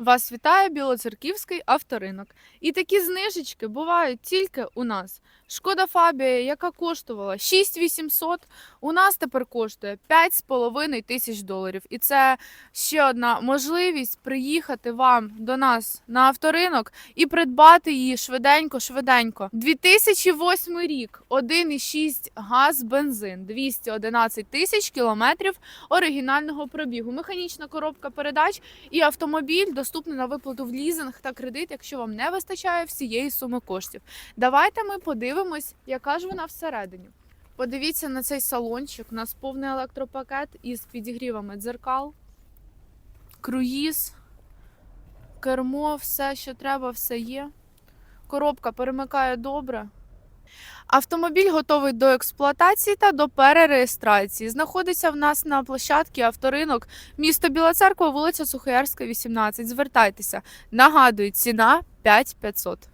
Вас вітає Білоцерківський авторинок. І такі знижечки бувають тільки у нас. Шкода Фабія, яка коштувала 6800, у нас тепер коштує 5,5 тисяч доларів. І це ще одна можливість приїхати вам до нас на авторинок і придбати її швиденько-швиденько. 2008 рік, 1,6 газ, бензин, 211 тисяч кілометрів оригінального пробігу. Механічна коробка передач і автомобіль доступний на виплату в лізинг та кредит, якщо вам не вистачає всієї суми коштів. Давайте ми подивимось, яка ж вона всередині. Подивіться на цей салончик. У нас повний електропакет із підігрівами дзеркал, круїз, кермо, все, що треба, все є. Коробка перемикає добре. Автомобіль готовий до експлуатації та до перереєстрації. Знаходиться в нас на площадці авторинок місто Біла Церква, вулиця Сухоярська, 18. Звертайтеся. Нагадую, ціна 5500.